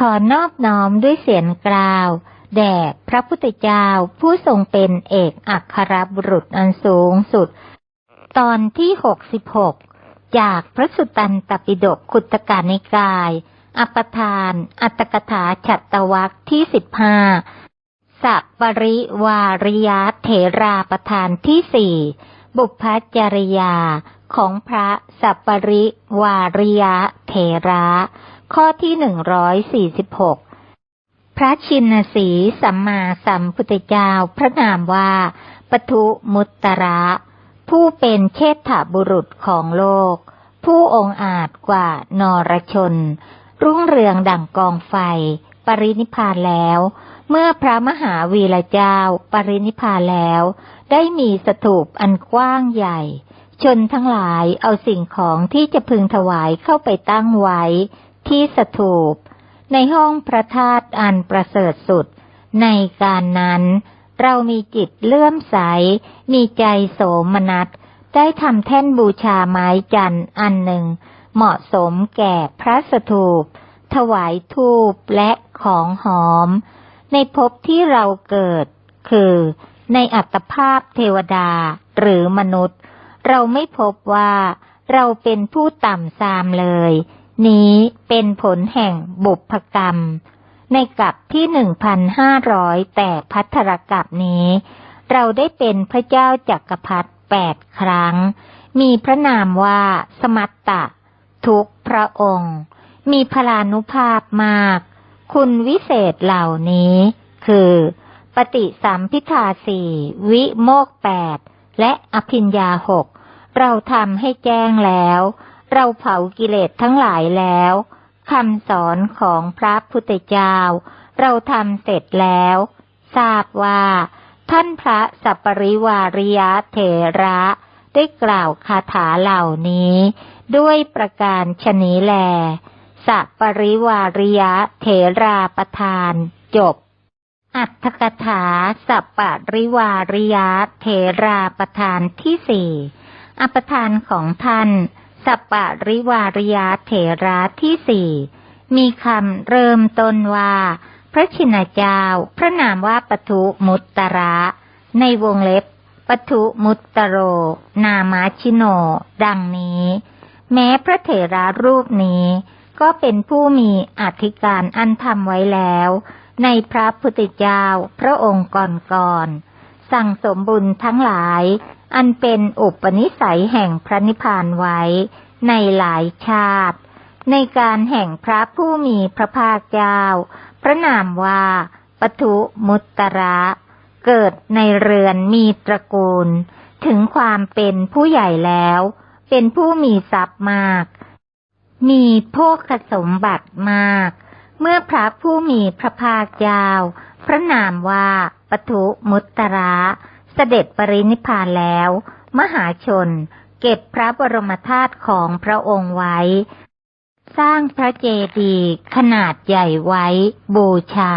ขอนอบน้อมด้วยเสียงกล่าว แด่พระพุทธเจ้าผู้ทรงเป็นเอกอัครบุรุษอันสูงสุด ตอนที่หกสิบหกจากพระสุตตันตปิฎกขุตกานิกาย อัปทาน อัตถกถาฉัตตวักที่สิบห้าสัปริวาริยเถราประธานที่สี่บุพจริยาของพระสัปริวาริยเถระ ข้อที่หนึ่งร้อยสี่สิบหกพระชินสีสัมมาสัมพุทธเจ้าพระนามว่าปทุมุตตระ ผู้เป็นเชษฐบุรุษของโลก ผู้องอาจกว่านรชน รุ่งเรืองดั่งกองไฟ ปรินิพานแล้ว เมื่อพระมหาวีระเจ้าปรินิพานแล้ว ได้มีสถูปอันกว้างใหญ่ ชนทั้งหลายเอาสิ่งของที่จะพึงถวายเข้าไปตั้งไว้ ที่สถูป ในห้องพระธาตุอันประเสริฐสุด ในการนั้น เรามีจิตเลื่อมใส มีใจโสมนัส ได้ทำแท่นบูชาไม้จันทร์อันหนึ่ง เหมาะสมแก่พระสถูป ถวายทูปและของหอม ในภพที่เราเกิด คือในอัตภาพเทวดาหรือมนุษย์ เราไม่พบว่าเราเป็นผู้ต่ำซามเลย นี้เป็นผลแห่งบุพกรรม ในกับที่หนึ่งพันห้าร้อยแต่พัทรกับนี้ เราได้เป็นพระเจ้าจักรพรรดิแปดครั้ง มีพระนามว่าสมัตตะ ทุกพระองค์ มีพลานุภาพมาก คุณวิเศษเหล่านี้ คือ ปฏิสัมพิทาสี่วิโมกแปดและอภิญญาหกเราทำให้แจ้งแล้ว เราเผากิเลสทั้งหลายแล้วคำสอนของพระพุทธเจ้า เราทำเสร็จแล้ว ทราบว่า ท่านพระสัปริวาริยเถระได้กล่าวคาถาเหล่านี้ ด้วยประการชนีแลสัปริวาริยเถราประทาน จบ อัตถกถาสัปปริวาริยเถราประทานที่สี่อปทานของท่าน สัปปะริวาริยาเถระที่สี่มีคำเริ่มต้นว่า พระชินเจ้า พระนามว่าปทุมุตตระ ในวงเล็บปทุมุตตโร นามาชิโน ดังนี้ แม้พระเถระรูปนี้ ก็เป็นผู้มีอธิการอันทำไว้แล้ว ในพระพุทธเจ้าพระองค์ก่อนๆสั่งสมบุญทั้งหลาย อันเป็นอุปนิสัยแห่งพระนิพพานไว้ในหลายชาติ ในการแห่งพระผู้มีพระภาคเจ้า พระนามว่าปทุมุตตระเกิดในเรือนมีตระกูล ถึงความเป็นผู้ใหญ่แล้ว เป็นผู้มีทรัพย์มาก มีโภคสมบัติมาก เมื่อพระผู้มีพระภาคเจ้า พระนามว่าปทุมุตตระ เสด็จปรินิพพานแล้ว มหาชน เก็บพระบรมธาตุของพระองค์ไว้ สร้างพระเจดีย์ขนาดใหญ่ไว้บูชา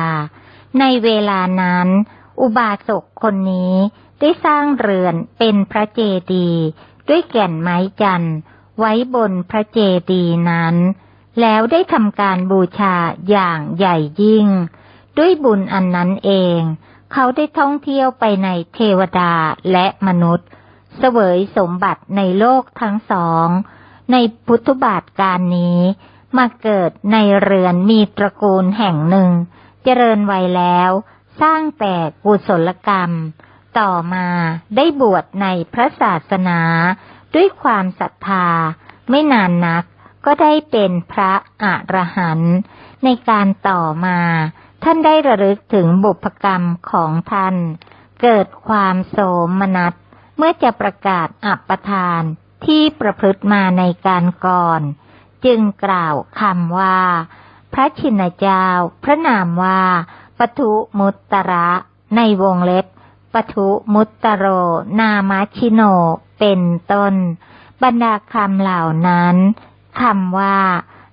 ในเวลานั้น อุบาสกคนนี้ได้สร้างเรือนเป็นพระเจดีย์ด้วยแก่นไม้จันทร์ไว้บนพระเจดีย์นั้น แล้วได้ทำการบูชาอย่างใหญ่ยิ่ง ด้วยบุญอันนั้นเอง เขาได้ท่องเที่ยวไปในเทวดาและมนุษย์ เสวยสมบัติในโลกทั้งสอง ในพุทธบาทการนี้ มาเกิดในเรือนมีตระกูลแห่งหนึ่ง เจริญวัยแล้ว สร้างแต่กุศลกรรม ต่อมาได้บวชในพระศาสนา ด้วยความศรัทธา ไม่นานนักก็ได้เป็นพระอรหันต์ในการต่อมา ท่านได้ระลึกถึงบุพกรรมของท่าน เกิดความโสมนัส เมื่อจะประกาศอัปทานที่ประพฤติมาในการก่อน จึงกล่าวคำว่า พระชินเจ้า พระนามว่าปทุมุตตระในวงเล็บปทุมุตตโร นามาชิโน เป็นต้น บรรดาคำเหล่านั้นคำว่า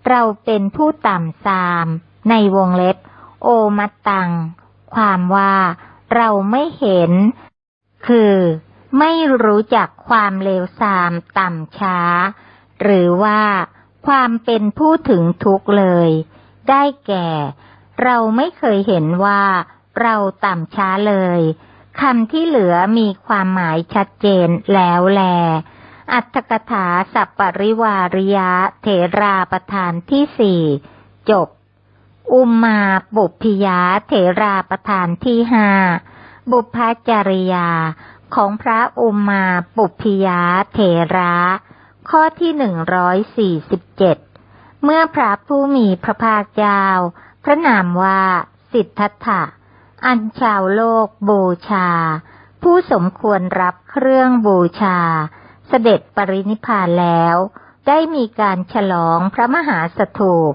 เราเป็นผู้ต่ำซาม ในวงเล็บ โอมัตตัง ความว่าเราไม่เห็น คือไม่รู้จักความเลวทรามต่ำช้า หรือว่าความเป็นผู้ถึงทุกข์เลย ได้แก่ เราไม่เคยเห็นว่าเราต่ำช้าเลยคำที่เหลือมีความหมายชัดเจนแล้วแล อัตถกถาสัปปริวาริยะเถราประธานที่สี่จบ อุมาบุพพิยาเถราประธานที่ห้าบุพจริยาของพระอุมาปุพพิยาเถระ ข้อที่หนึ่งร้อยสี่สิบเจ็ดเมื่อพระผู้มีพระภาคเจ้า พระนามว่าสิทธัตถะ อันชาวโลกบูชา ผู้สมควรรับเครื่องบูชา เสด็จปรินิพานแล้ว ได้มีการฉลองพระมหาสถูป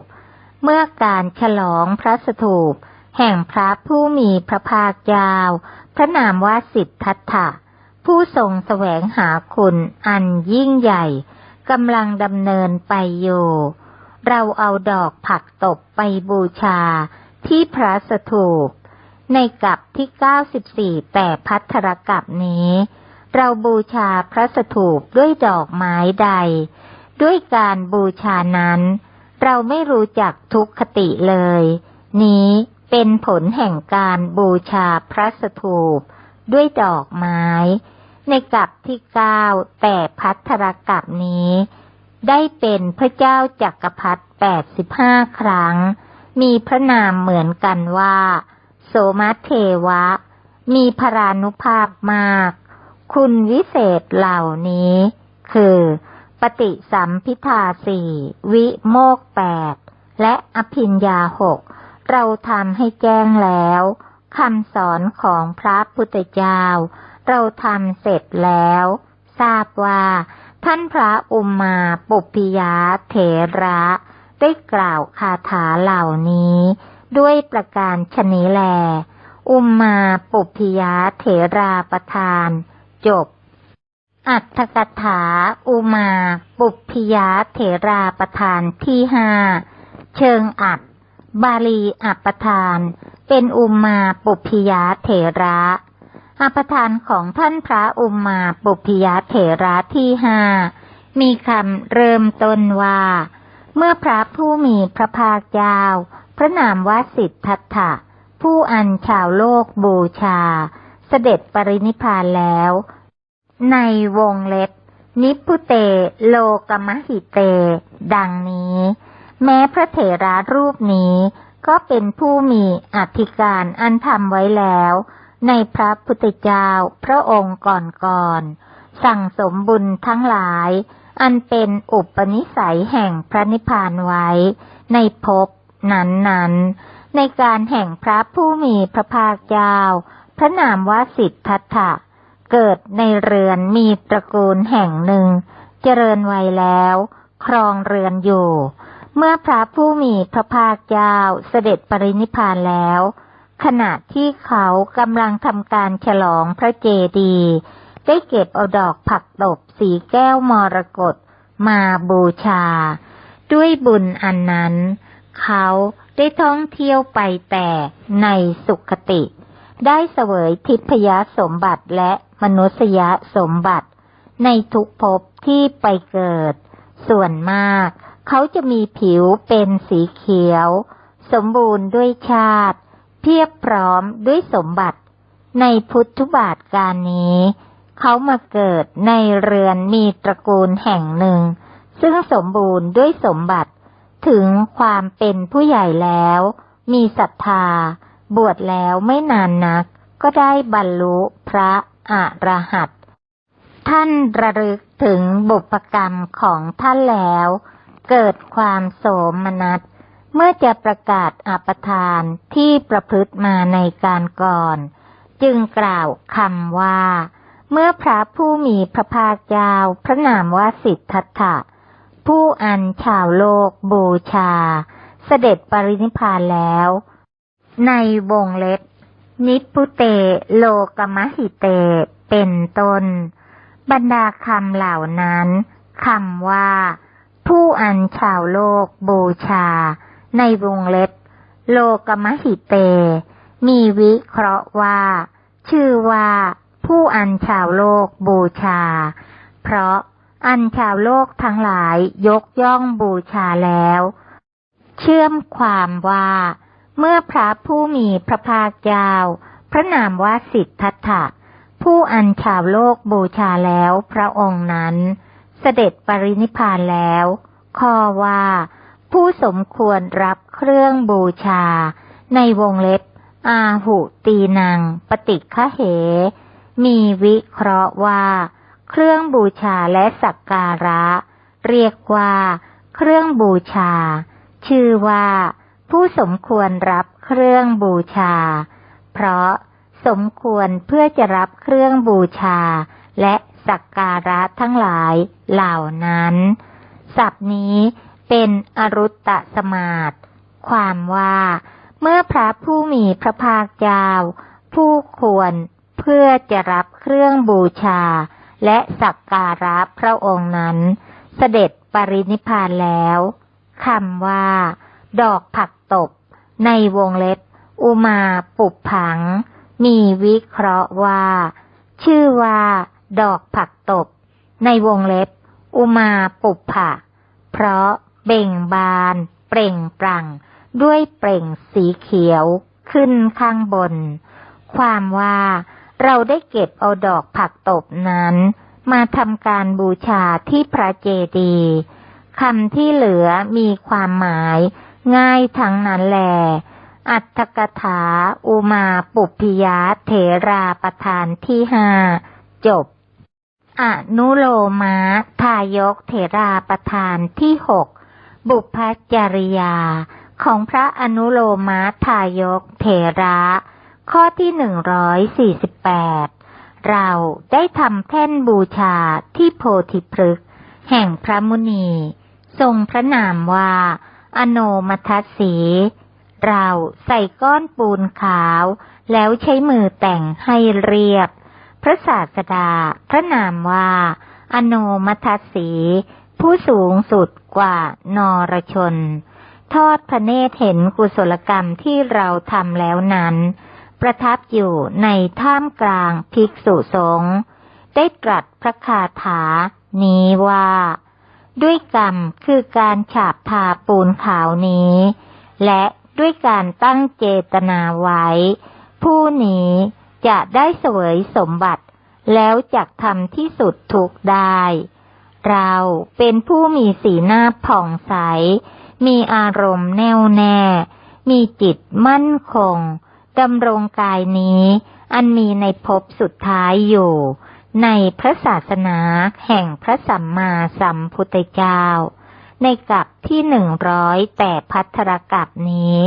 เมื่อการฉลองพระสถูป แห่งพระผู้มีพระภาคเจ้าพระนามว่าสิทธัตถะ ผู้ทรงแสวงหาคุณอันยิ่งใหญ่กำลังดำเนินไปอยู่ เราเอาดอกผักตบไปบูชาที่พระสถูป ในกับที่เก้าสิบสี่แต่พัทรกับนี้ เราบูชาพระสถูปด้วยดอกไม้ใด ด้วยการบูชานั้น เราไม่รู้จักทุกขติเลย นี้เป็นผลแห่งการบูชาพระสถูป ด้วยดอกไม้ ในกับที่เก้าแต่พัทรกับนี้ ได้เป็นพระเจ้าจักรพรรดิแปดสิบห้าครั้ง มีพระนามเหมือนกันว่า โสมเทวะ มีพรานุภาพมาก คุณวิเศษเหล่านี้ คือ ปฏิสัมพิทาสี่วิโมกแปดและอภิญญาหกเราทำให้แจ้งแล้วคำสอนของพระพุทธเจ้า เราทำเสร็จแล้ว ทราบว่า ท่านพระอุมาปุพิยาเถระ ได้กล่าวคาถาเหล่านี้ ด้วยประการชนิแล อุมาปุพพิยาเถราประทาน จบ อัตถกถา อุมา ปุพพิยาเถราประทานที่ห้าเชิงอัด บาลีอัปทาน เป็นอุมาปุพพิยาเถระอัปทานของท่านพระอุมาปุพพิยาเถระที่ห้ามีคำเริ่มต้นว่า เมื่อพระผู้มีพระภาคเจ้า พระนามวาสิทธัตถะผู้อันชาวโลกบูชา เสด็จปรินิพานแล้ว ในวงเล็บ นิพุเตโลกมหิเต ดังนี้ แม้พระเถระรูปนี้ก็เป็นผู้มีอธิการอันทำไว้แล้ว ในพระพุทธเจ้าพระองค์ก่อนๆสั่งสมบุญทั้งหลาย อันเป็นอุปนิสัยแห่งพระนิพพานไว้ ในภพนั้นๆ ในการแห่งพระผู้มีพระภาคเจ้า พระนามว่าสิทธัตถะ เกิดในเรือนมีตระกูลแห่งหนึ่ง เจริญวัยแล้ว ครองเรือนอยู่ เมื่อพระผู้มีพระภาคเจ้าเสด็จปรินิพพานแล้ว ขณะที่เขากำลังทำการฉลองพระเจดีย์ได้เก็บเอาดอกผักตบสีแก้วมรกตมาบูชา ด้วยบุญอันนั้น เขาได้ท่องเที่ยวไปแต่ในสุขติ ได้เสวยทิพยสมบัติและมนุษยสมบัติ ในทุกภพที่ไปเกิด ส่วนมาก เขาจะมีผิวเป็นสีเขียว สมบูรณ์ด้วยชาติ เพียบพร้อมด้วยสมบัติ ในพุทธบาทการนี้ เขามาเกิดในเรือนมีตระกูลแห่งหนึ่ง ซึ่งสมบูรณ์ด้วยสมบัติ ถึงความเป็นผู้ใหญ่แล้ว มีศรัทธา บวชแล้วไม่นานนัก ก็ได้บรรลุพระอรหัตท่านระลึกถึงบุพกรรมของท่านแล้ว เกิดความโสมนัส เมื่อจะประกาศอปทานที่ประพฤติมาในการก่อน จึงกล่าวคำว่า เมื่อพระผู้มีพระภาคเจ้าพระนามว่าสิทธัตถะผู้อันชาวโลกบูชา เสด็จปรินิพานแล้ว ในวงเล็บ นิพุเตโลกมหิเต เป็นต้น บรรดาคำเหล่านั้นคำว่า ผู้อันชาวโลกบูชา ในวงเล็บ โลกมหิเต มีวิเคราะห์ว่า ชื่อว่า ผู้อันชาวโลกบูชา เพราะอันชาวโลกทั้งหลายยกย่องบูชาแล้ว เชื่อมความว่า เมื่อพระผู้มีพระภาคเจ้า พระนามว่าสิทธัตถะ ผู้อันชาวโลกบูชาแล้วพระองค์นั้น เสด็จปรินิพานแล้ว ข้อว่า ผู้สมควรรับเครื่องบูชา ในวงเล็บ อาหุตีนัง ปฏิฆะเห มีวิเคราะห์ว่า เครื่องบูชาและสักการะ เรียกว่า เครื่องบูชา ชื่อว่า ผู้สมควรรับเครื่องบูชา เพราะสมควรเพื่อจะรับเครื่องบูชา และสักการะทั้งหลายเหล่านั้นศัพท์นี้เป็นอรุตตสมาตความว่าเมื่อพระผู้มีพระภาคเจ้า ผู้ควรเพื่อจะรับเครื่องบูชา และสักการะพระองค์นั้น เสด็จปรินิพพานแล้วคำว่า ดอกผัก ตบ ในวงเล็บ อุมาปุบผัง มีวิเคราะห์ว่า ชื่อว่า ดอกผักตบ ในวงเล็บ อุมาปุบผะเพราะเบ่งบาน เปล่งปลั่ง ด้วยเปล่งสีเขียวขึ้นข้างบน ความว่าเราได้เก็บเอาดอกผักตบนั้น มาทำการบูชาที่พระเจดีย์คำที่เหลือมีความหมาย ง่ายทั้งนั้นแหลอัตถกถา อุมาปุพพิยาเถราประธานที่ห้าจบ อนุโลมาทายกเถราประธานที่หกบุพจริยา ของพระอนุโลมาทายกเถระ ข้อที่หนึ่งร้อยสี่สิบแปดเราได้ทำแท่นบูชาที่โพธิพฤกษ์แห่งพระมุนี ทรงพระนามว่า อโนมัทสี เราใส่ก้อนปูนขาว แล้วใช้มือแต่งให้เรียบ พระศาสดา พระนามว่า อโนมัทสี ผู้สูงสุดกว่านรชน ทอดพระเนตรเห็นกุศลกรรมที่เราทำแล้วนั้น ประทับอยู่ในท่ามกลางภิกษุสงฆ์ได้ตรัสพระคาถานี้ว่า ด้วยกรรมคือการฉาบทาปูนขาวนี้ และด้วยการตั้งเจตนาไว้ ผู้นี้จะได้เสวยสมบัติ แล้วจักทำที่สุดทุกได้ เราเป็นผู้มีสีหน้าผ่องใส มีอารมณ์แน่วแน่ มีจิตมั่นคงดำรงกายนี้ อันมีในภพสุดท้ายอยู่ ในพระศาสนาแห่งพระสัมมาสัมพุทธเจ้า ในกับที่หนึ่งร้อยแต่พัทธรกับนี้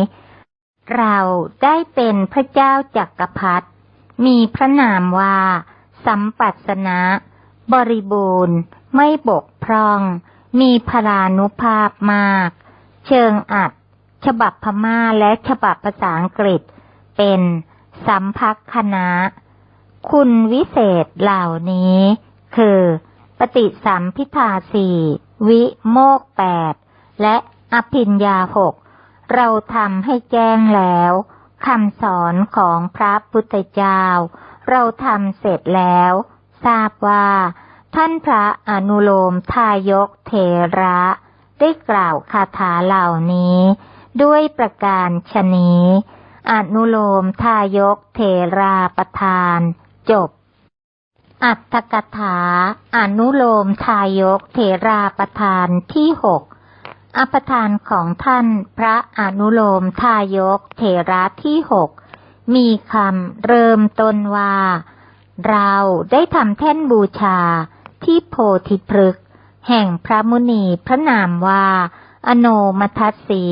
เราได้เป็นพระเจ้าจักรพรรดิมีพระนามว่า สัมปัสนะ บริบูรณ์ ไม่บกพร่อง มีพลานุภาพมาก เชิงอัด ฉบับพม่าและฉบับภาษาอังกฤษ เป็นสัมพักคณะ คุณวิเศษเหล่านี้ คือ ปฏิสัมพิทาสี่วิโมกแปดและอภิญญาหกเราทำให้แจ้งแล้วคำสอนของพระพุทธเจ้า เราทำเสร็จแล้ว ทราบว่า ท่านพระอนุโลมทายกเทระ ได้กล่าวคาถาเหล่านี้ ด้วยประการชนี้อนุโลมทายกเทราประทาน จบ อัตถกถา อนุโลมทายกเทราประทานที่หกอปทานของท่านพระอนุโลมทายกเถระที่หกมีคำเริ่มต้นว่า เราได้ทำแท่นบูชาที่โพธิพฤกษ์แห่งพระมุนีพระนามว่า อโนมัทสี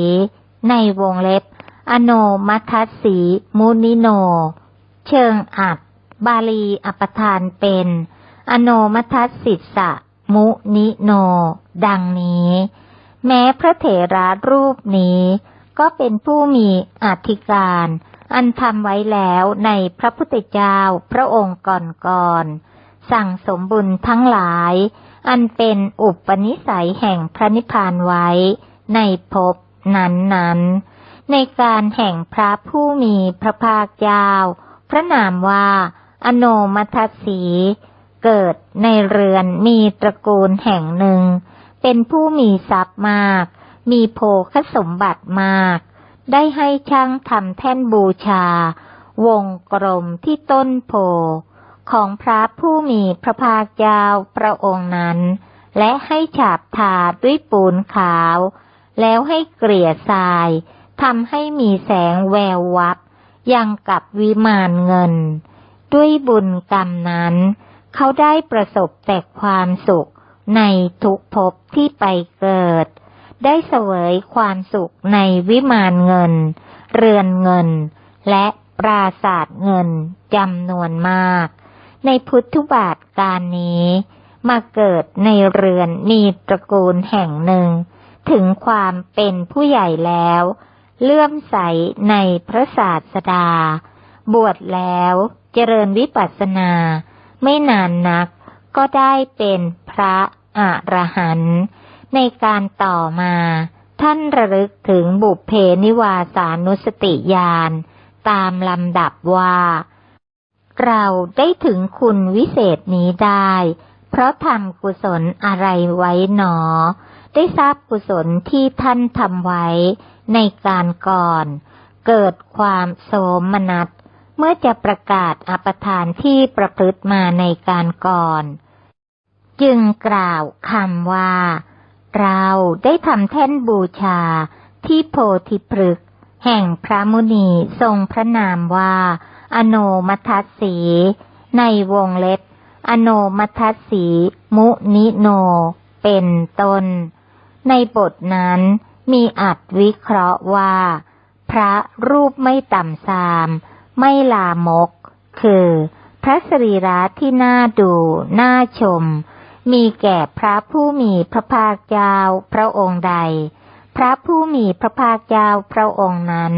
ในวงเล็บ อโนมัทสีมุนิโน เชิงอัด บาลีอปทานเป็น อโนมัทสิสะ มุนิโน ดังนี้ แม้พระเถระรูปนี้ ก็เป็นผู้มีอธิการ อันทำไว้แล้วในพระพุทธเจ้าพระองค์ก่อนๆสั่งสมบุญทั้งหลาย อันเป็นอุปนิสัยแห่งพระนิพพานไว้ ในภพนั้นๆ ในการแห่งพระผู้มีพระภาคเจ้า พระนามว่า อโนมัทสีเกิดในเรือนมีตระกูลแห่งหนึ่ง เป็นผู้มีทรัพย์มาก มีโภคสมบัติมาก ได้ให้ช่างทำแท่นบูชา วงกลมที่ต้นโพของพระผู้มีพระภาคเจ้าพระองค์นั้น และให้ฉาบทาด้วยปูนขาว แล้วให้เกลี่ยทรายทำให้มีแสงแวววับยังกับวิมานเงิน ด้วยบุญกรรมนั้น เขาได้ประสบแต่ความสุขในทุกภพที่ไปเกิด ได้เสวยความสุขในวิมานเงิน เรือนเงิน และปราศาสตร์เงินจำนวนมาก ในพุทธบาทการนี้ มาเกิดในเรือนมีตระกูลแห่งหนึ่ง ถึงความเป็นผู้ใหญ่แล้ว เลื่อมใสในพระศาสดา บวชแล้ว เจริญวิปัสสนา ไม่นานนัก ก็ได้เป็นพระอรหันต์ในการต่อมา ท่านระลึกถึงบุพเพนิวาสานุสติญาณตามลำดับว่า เราได้ถึงคุณวิเศษนี้ได้ เพราะทำกุศลอะไรไว้หนอ ได้ทราบกุศลที่ท่านทำไว้ในการก่อน เกิดความโสมนัส เมื่อจะประกาศอปทานที่ประพฤติมาในการก่อน จึงกล่าวคำว่า เราได้ทำแท่นบูชาที่โพธิพฤกษ์แห่งพระมุนีทรงพระนามว่า อโนมัทัสสี ในวงเล็บ อโนมัทัสสี มุนิโน เป็นต้น ในบทนั้นมีอัดวิเคราะห์ว่า พระรูปไม่ต่ำซาม ไม่ลามก คือ พระสรีระที่น่าดู น่าชม มีแก่พระผู้มีพระภาคเจ้าพระองค์ใด พระผู้มีพระภาคเจ้าพระองค์นั้น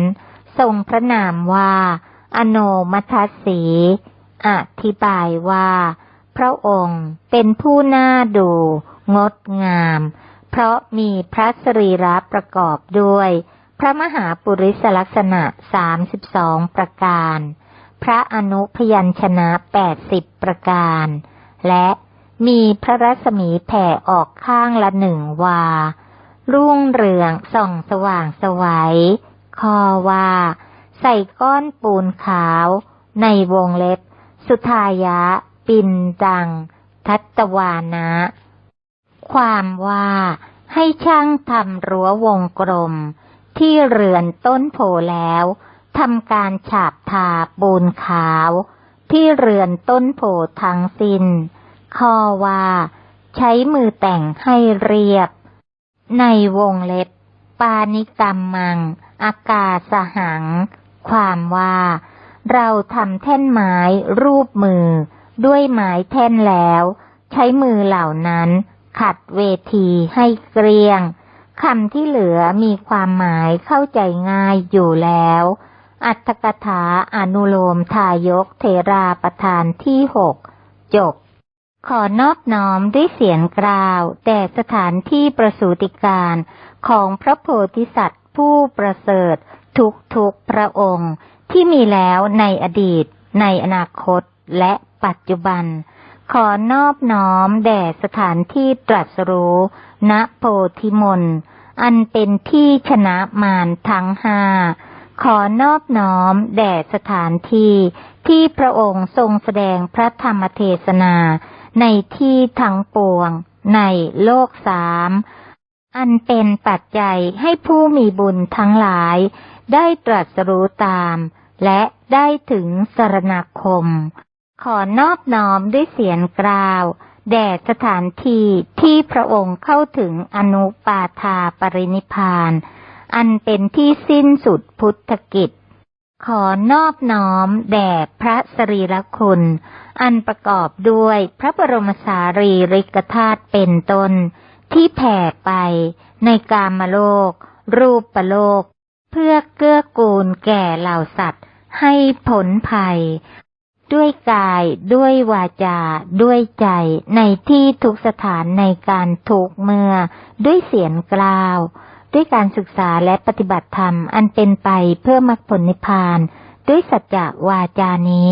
ทรงพระนามว่า อโนมัทสสีอธิบายว่า พระองค์เป็นผู้น่าดู งดงาม เพราะมีพระสรีระประกอบด้วย พระมหาปุริสลักษณะสามสิบสองประการ พระอนุพยัญชนะแปดสิบประการ และมีพระรัศมีแผ่ออกข้างละหนึ่งวา รุ่งเรืองส่องสว่างสวัย คอว่าใส่ก้อนปูนขาว ในวงเล็บ สุทายะ ปินดัง ทัตตวานะ ความว่าให้ช่างทำรั้ววงกลม ที่เรือนต้นโพแล้วทำการฉาบทาปูนขาว ที่เรือนต้นโพทั้งสิน้นข้อว่า ใช้มือแต่งให้เรียบ ในวงเล็บ ปานิกรรมมัง อากาสหัง ความว่า เราทำแท่นไม้รูปมือ ด้วยไม้แท่นแล้ว ใช้มือเหล่านั้น ขัดเวทีให้เกรียง คำที่เหลือมีความหมายเข้าใจง่ายอยู่แล้ว อัตถกถาอนุโลมทายกเทราประธานที่หกจบ ขอนอบน้อมด้วยเสียงกล่าวแต่สถานที่ประสูติการของพระโพธิสัตว์ผู้ประเสริฐทุกทุกพระองค์ที่มีแล้วในอดีต ในอนาคตและปัจจุบัน ขอนอบน้อมแด่สถานที่ตรัสรู้ณโพธิมนอันเป็นที่ชนะมารทั้งห้า ขอนอบน้อมแด่สถานที่ที่พระองค์ทรงแสดงพระธรรมเทศนา ในที่ทั้งปวง ในโลกสาม อันเป็นปัจจัยให้ผู้มีบุญทั้งหลาย ได้ตรัสรู้ตาม และได้ถึงสรณคม ขอนอบน้อมด้วยเสียงกล่าว แด่สถานที่ที่พระองค์เข้าถึงอนุปาทาปรินิพาน อันเป็นที่สิ้นสุดพุทธกิจ ขอนอบน้อมแด่พระสรีรคุณ อันประกอบด้วยพระบรมสารีริกธาตุเป็นต้น ที่แผ่ไปในกามโลก รูปโลก เพื่อเกื้อกูลแก่เหล่าสัตว์ให้ผลภัย ด้วยกายด้วยวาจา ด้วยใจในที่ทุกสถานในการถูกเมื่อ ด้วยเสียงกล่าว ด้วยการศึกษาและปฏิบัติธรรมอันเป็นไปเพื่อมรรคผลนิพพาน ด้วยสัจจะวาจานี้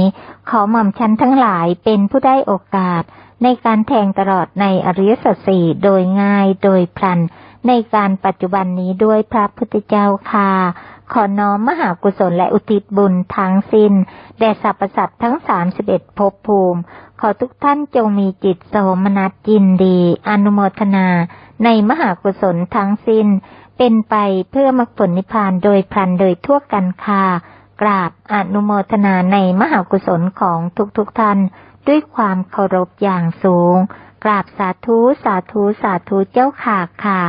ขอหม่อมชันทั้งหลายเป็นผู้ได้โอกาส ในการแทงตลอดในอริยสัจสี่โดยง่ายโดยพลัน ในการปัจจุบันนี้ด้วยพระพุทธเจ้าค่ะ ขอน้อมมหากุศลและอุทิศบุญทั้งสิ้น แด่สรรพสัตว์ทั้งสามสิบเอ็ดภพภูมิ ขอทุกท่านจงมีจิตโสมนัสยินดี อนุโมทนา ในมหากุศลทั้งสิ้น เป็นไปเพื่อมรรคผลนิพพานโดยพลันโดยทั่วกันค่ะ กราบอนุโมทนาในมหากุศลของทุกๆทท่าน ด้วยความเคารพอย่างสูง กราบสาธุสาธุสาธุเจ้าค่ะค่ะ